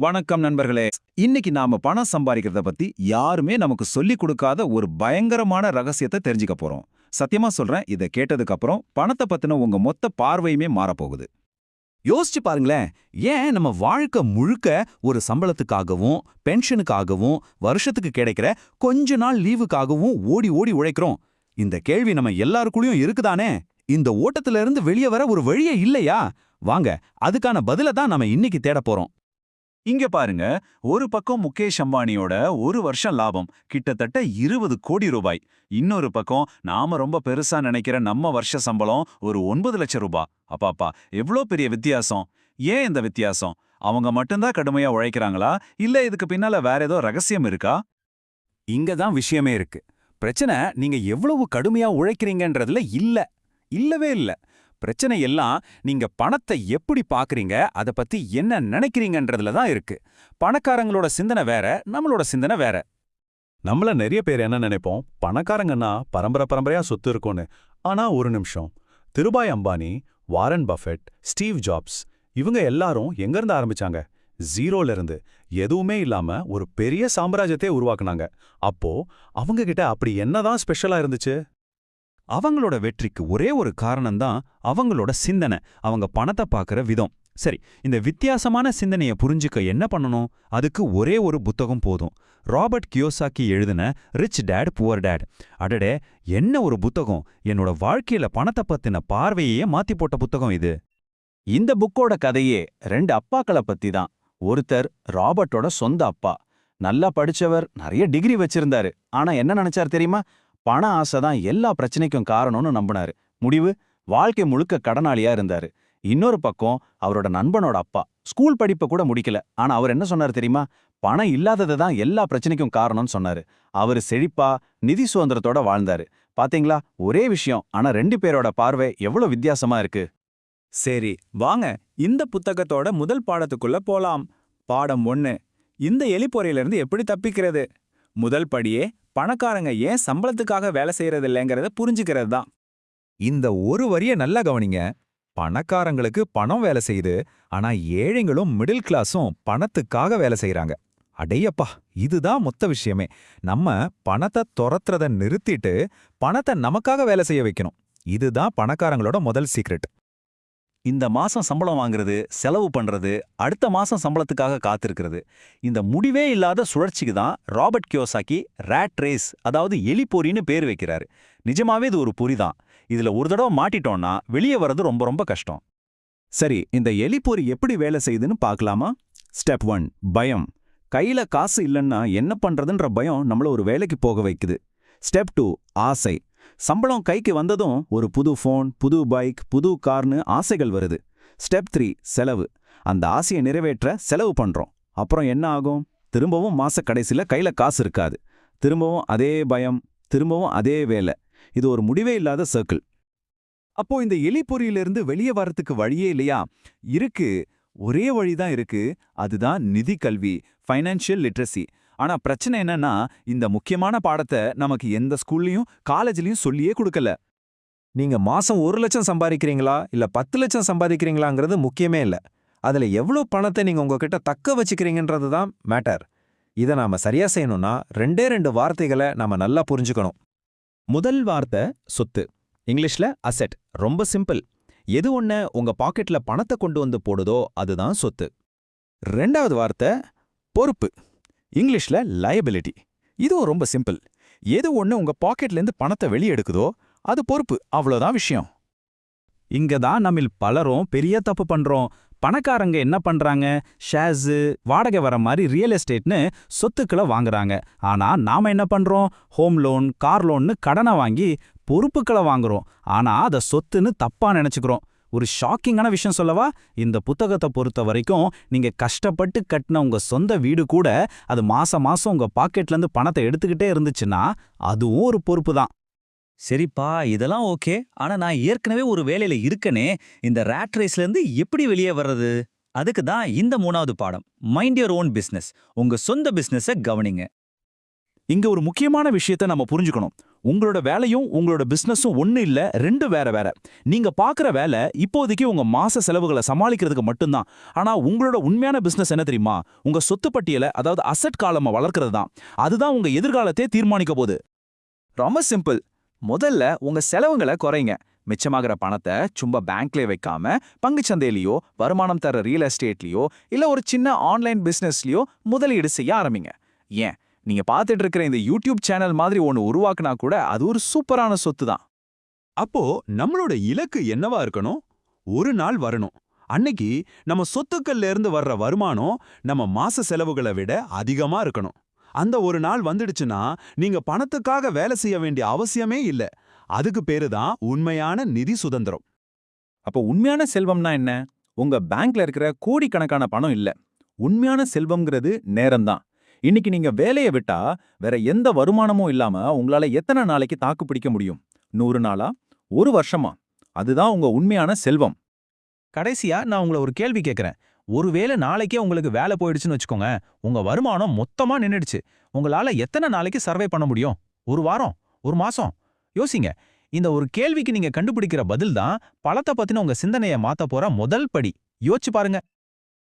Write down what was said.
வணக்கம் நண்பர்களே. இன்னைக்கு நாம பணம் சம்பாதிக்கிறத பத்தி யாருமே நமக்கு சொல்லிக் கொடுக்காத ஒரு பயங்கரமான ரகசியத்தை தெரிஞ்சுக்க போறோம். சத்தியமா சொல்றேன் இதை கேட்டதுக்கு அப்புறம் பணத்தை பத்தின உங்க மொத்த பார்வையுமே மாறப்போகுது யோசிச்சு பாருங்களேன் ஏன் நம்ம வாழ்க்கை முழுக்க ஒரு சம்பளத்துக்காகவும் பென்ஷனுக்காகவும் வருஷத்துக்கு கிடைக்கிற கொஞ்ச நாள் லீவுக்காகவும் ஓடி ஓடி உழைக்கிறோம்? இந்த கேள்வி நம்ம எல்லாருக்குள்ளயும் இருக்குதானே? இந்த ஓட்டத்துல இருந்து வெளியே வர ஒரு வழியே இல்லையா? வாங்க அதுக்கான பதில தான் நம்ம இன்னைக்கு தேட போறோம். இங்க பாருங்க ஒரு பக்கம் முகேஷ் அம்பானியோட ஒரு வருஷம் லாபம் கிட்டத்தட்ட இருபது கோடி ரூபாய். இன்னொரு பக்கம் நாம ரொம்ப பெருசா நினைக்கிற நம்ம வருஷ சம்பளம் ஒரு ஒன்பது லட்சம் ரூபாய் அப்பாப்பா எவ்வளோ பெரிய வித்தியாசம்? ஏன் இந்த வித்தியாசம்? அவங்க மட்டும்தான் கடுமையா உழைக்கிறாங்களா? இல்ல இதுக்கு பின்னால வேற ஏதோ ரகசியம் இருக்கா? இங்க தான் விஷயமே இருக்கு. பிரச்சனை நீங்க எவ்வளவு கடுமையா உழைக்கிறீங்கன்றதுல இல்ல. இல்லவே இல்ல. பிரச்சனை எல்லாம் நீங்க பணத்தை எப்படி பாக்குறீங்க அத பத்தி என்ன நினைக்கிறீங்கன்றதுல தான் இருக்கு. பணக்காரங்களோட சிந்தனை வேற நம்மளோட சிந்தனை வேற. நம்மள நிறைய பேர் என்ன நினைப்போம்? பணக்காரங்கன்னா பரம்பரை பரம்பரையா சொத்து இருக்கும்னு. ஆனா ஒரு நிமிஷம். Dhirubhai Ambani Warren Buffett Steve Jobs இவங்க எல்லாரும் எங்க இருந்து ஆரம்பிச்சாங்க? ஜீரோல இருந்து எதுவுமே இல்லாம ஒரு பெரிய சாம்ராஜ்யத்தை உருவாக்குனாங்க. அப்போ அவங்க கிட்ட அப்படி என்னதான் ஸ்பெஷலா இருந்துச்சு? அவங்களோட வெற்றிக்கு ஒரே ஒரு காரணம்தான் அவங்களோட சிந்தனை. அவங்க பணத்தை பார்க்குற விதம். சரி இந்த வித்தியாசமான சிந்தனையை புரிஞ்சுக்க என்ன பண்ணணும்? அதுக்கு ஒரே ஒரு புத்தகம் போதும். ராபர்ட் கியோசாக்கி எழுதின ரிச் டேட் புவர் டேட். அடடே என்ன ஒரு புத்தகம்? என்னோட வாழ்க்கையில பணத்தை பத்தின பார்வையே மாத்தி போட்ட புத்தகம் இது. இந்த புக்கோட கதையே ரெண்டு அப்பாக்களை பத்தி தான் ஒருத்தர் ராபர்ட்டோட சொந்த அப்பா. நல்லா படிச்சவர் நிறைய டிகிரி வச்சிருந்தாரு. ஆனா என்ன நினைச்சார் தெரியுமா? பண ஆசை தான் எல்லா பிரச்சனைக்கும் காரணம்னு நம்பினாரு. முடிவு வாழ்க்கை முழுக்க கடனாளியா இருந்தாரு. இன்னொரு பக்கம் அவரோட நண்பனோட அப்பா. ஸ்கூல் படிப்பை கூட முடிக்கல. ஆனா அவர் என்ன சொன்னாரு தெரியுமா? பணம் இல்லாதது தான் எல்லா பிரச்சனைக்கும் காரணம்னு சொன்னாரு. அவரு செழிப்பா நிதி சுதந்திரத்தோட வாழ்ந்தாரு. பாத்தீங்களா? ஒரே விஷயம் ஆனா ரெண்டு பேரோட பார்வை எவ்வளவு வித்தியாசமா இருக்கு. சரி வாங்க. இந்த புத்தகத்தோட முதல் பாடத்துக்குள்ள போலாம். பாடம் ஒன்னு. இந்த எலிப்பொறையிலிருந்து எப்படி தப்பிக்கிறது? முதல் படியே பணக்காரங்க ஏன் சம்பளத்துக்காக வேலை செய்யறதில்லைங்கிறத புரிஞ்சுக்கிறது தான். இந்த ஒரு வரிய நல்லா கவனிங்க. பணக்காரங்களுக்கு பணம் வேலை செய்யுது. ஆனா ஏழைங்களும் மிடில் கிளாஸும் பணத்துக்காக வேலை செய்யறாங்க அடையப்பா இதுதான் மொத்த விஷயமே. நம்ம பணத்தை துரத்துறத நிறுத்திட்டு பணத்தை நமக்காக வேலை செய்ய வைக்கணும். இதுதான் பணக்காரங்களோட முதல் சீக்ரெட் இந்த மாசம் சம்பளம் வாங்குறது செலவு பண்றது அடுத்த மாசம் சம்பளத்துக்காக காத்திருக்கிறது. இந்த முடிவே இல்லாத சுழற்சிக்கு தான் ராபர்ட் கியோசாக்கி ரேட் ரேஸ் அதாவது எலிப்பொறின்னு பேர் வைக்கிறாரு. நிஜமாவே இது ஒரு பொறி தான். இதுல ஒரு தடவை மாட்டிட்டோம்னா வெளியே வர்றது ரொம்ப ரொம்ப கஷ்டம். சரி இந்த எலிப்பொறி எப்படி வேலை செய்யுதுன்னு பார்க்கலாமா? ஸ்டெப் ஒன் பயம். கையில காசு இல்லைன்னா என்ன பண்றதுன்ற பயம் நம்மள ஒரு வேலைக்கு போக வைக்குது. ஸ்டெப் டூ ஆசை. சம்பளம் கைக்கு வந்ததும் ஒரு புது ஃபோன் புது பைக் புது கார்னு ஆசைகள் வருது. ஸ்டெப் த்ரீ செலவு. அந்த ஆசையை நிறைவேற்ற செலவு பண்றோம். அப்புறம் என்ன ஆகும்? திரும்பவும் மாச கடைசியில கையில காசு இருக்காது. திரும்பவும் அதே பயம் திரும்பவும் அதே வேலை. இது ஒரு முடிவே இல்லாத சர்க்கிள் அப்போ இந்த எலிப்பொறியிலிருந்து வெளியே வரத்துக்கு வழியே இல்லையா? இருக்கு. ஒரே வழிதான் இருக்கு. அதுதான் நிதி கல்வி ஃபைனான்ஷியல் லிட்ரஸி ஆனா பிரச்சனை என்னன்னா இந்த முக்கியமான பாடத்தை நமக்கு எந்த ஸ்கூல்லயும் காலேஜ்லயும் சொல்லியே கொடுக்கல. நீங்க மாசம் ஒரு லட்சம் சம்பாதிக்கிறீங்களா? இல்ல பத்து லட்சம் சம்பாதிக்கிறீங்களாங்கிறது முக்கியமே இல்ல. அதுல எவ்வளோ பணத்தை நீங்க உங்ககிட்ட தக்க வச்சுக்கிறீங்கன்றது தான் மேட்டர். இதை நாம சரியா செய்யணும்னா ரெண்டே ரெண்டு வார்த்தைகளை நாம நல்லா புரிஞ்சுக்கணும். முதல் வார்த்தை சொத்து. இங்கிலீஷ்ல அசெட் ரொம்ப சிம்பிள். எது ஒன்று உங்க பாக்கெட்ல பணத்தை கொண்டு வந்து போடுதோ அதுதான் சொத்து. ரெண்டாவது வார்த்தை பொறுப்பு. இங்கிலீஷ்ல லயபிலிட்டி இதுவும் ரொம்ப சிம்பிள் எது ஒன்று உங்க பாக்கெட்லேருந்து பணத்தை வெளியெடுக்குதோ அது பொறுப்பு. அவ்வளோதான் விஷயம். இங்க தான் நம்மில் பலரும் பெரிய தப்பு பண்றோம். பணக்காரங்க என்ன பண்றாங்க? ஷேர்ஸு வாடகை வர மாதிரி ரியல் எஸ்டேட்னு சொத்துக்களை வாங்குறாங்க. ஆனா நாம என்ன பண்றோம்? ஹோம் லோன் கார் லோன்னு கடனை வாங்கி பொறுப்புக்களை வாங்குறோம். ஆனா அதை சொத்துன்னு தப்பா நினைச்சுக்கிறோம். ஒரு ஷாக்கிங்கான விஷயம் சொல்லவா? இந்த புத்தகத்தை பொறுத்த வரைக்கும் நீங்க கஷ்டப்பட்டு கட்டின உங்க சொந்த வீடு கூட அது மாச மாசம் உங்க பாக்கெட்ல இருந்து பணத்தை எடுத்துக்கிட்டே இருந்துச்சுன்னா அதுவும் ஒரு பொறுப்பு தான் சரிப்பா இதெல்லாம் ஓகே. ஆனா நான் ஏற்கனவே ஒரு வேலையில இருக்கனே. இந்த ரேட் ரேஸ்ல இருந்து எப்படி வெளியே வர்றது? அதுக்கு தான் இந்த மூணாவது பாடம். மைண்ட் யுவர் ஓன் பிசினஸ் உங்க சொந்த பிசினஸ கவனிங்க. இங்க ஒரு முக்கியமான விஷயத்தை நம்ம புரிஞ்சுக்கணும். உங்களோட வேலையும் உங்களோட பிசினஸும் ஒன்று இல்ல ரெண்டு வேற வேற. நீங்க பாக்குற வேலை இப்போதைக்கு உங்க மாச செலவுகளை சமாளிக்கிறதுக்கு மட்டும்தான். ஆனா உங்களோட உண்மையான பிசினஸ் என்ன தெரியுமா? உங்க சொத்து பட்டியலை அதாவது அசட் காலமா வளர்க்கறது தான். அதுதான் உங்க எதிர்காலத்தை தீர்மானிக்க போகுது. ரொம்ப சிம்பிள் முதல்ல உங்க செலவுகளை குறைங்க. மிச்சமாகிற பணத்தை சும்மா பேங்க்லேயே வைக்காம பங்குச்சந்தையிலயோ வருமானம் தர ரியல் எஸ்டேட்லயோ இல்ல ஒரு சின்ன ஆன்லைன் பிசினஸ்லயோ முதலீடு செய்ய ஆரம்பிங்க. ஏன்? நீங்க பார்த்துட்டு இருக்கிற இந்த யூடியூப் சேனல் மாதிரி ஒன்னு உருவாக்குனா கூட அது ஒரு சூப்பரான சொத்து தான் அப்போ நம்மளோட இலக்கு என்னவா இருக்கணும்? ஒரு நாள் வரணும். அன்னைக்கு நம்ம சொத்துக்கள்ல இருந்து வர்ற வருமானம் நம்ம மாச செலவுகளை விட அதிகமா இருக்கணும். அந்த ஒரு நாள் வந்துடுச்சுன்னா நீங்க பணத்துக்காக வேலை செய்ய வேண்டிய அவசியமே இல்ல. அதுக்கு பேரு தான் உண்மையான நிதி சுதந்திரம். அப்போ உண்மையான செல்வம்னா என்ன? உங்க பேங்க்ல இருக்கிற கோடிக்கணக்கான பணம் இல்ல. உண்மையான செல்வம்ங்கிறது நேரம்தான். இன்னைக்கு நீங்க வேலையை விட்டா வேற எந்த வருமானமும் இல்லாம உங்களால எத்தனை நாளைக்கு தாக்கு பிடிக்க முடியும்? நூறு நாளா? ஒரு வருஷமா? அதுதான் உங்க உண்மையான செல்வம். கடைசியா நான் உங்களை ஒரு கேள்வி கேட்கறேன். ஒருவேளை நாளைக்கே உங்களுக்கு வேலை போயிடுச்சுன்னு வச்சுக்கோங்க உங்க வருமானம் மொத்தமா நின்னுடுச்சு. உங்களால எத்தனை நாளைக்கு சர்வே பண்ண முடியும்? ஒரு வாரம்? ஒரு மாசம்? யோசிங்க. இந்த ஒரு கேள்விக்கு நீங்க கண்டுபிடிக்கிற பதில் தான் பழத்தை பத்தின உங்க சிந்தனையை மாத்த போற முதல் படி. யோசிச்சு பாருங்க.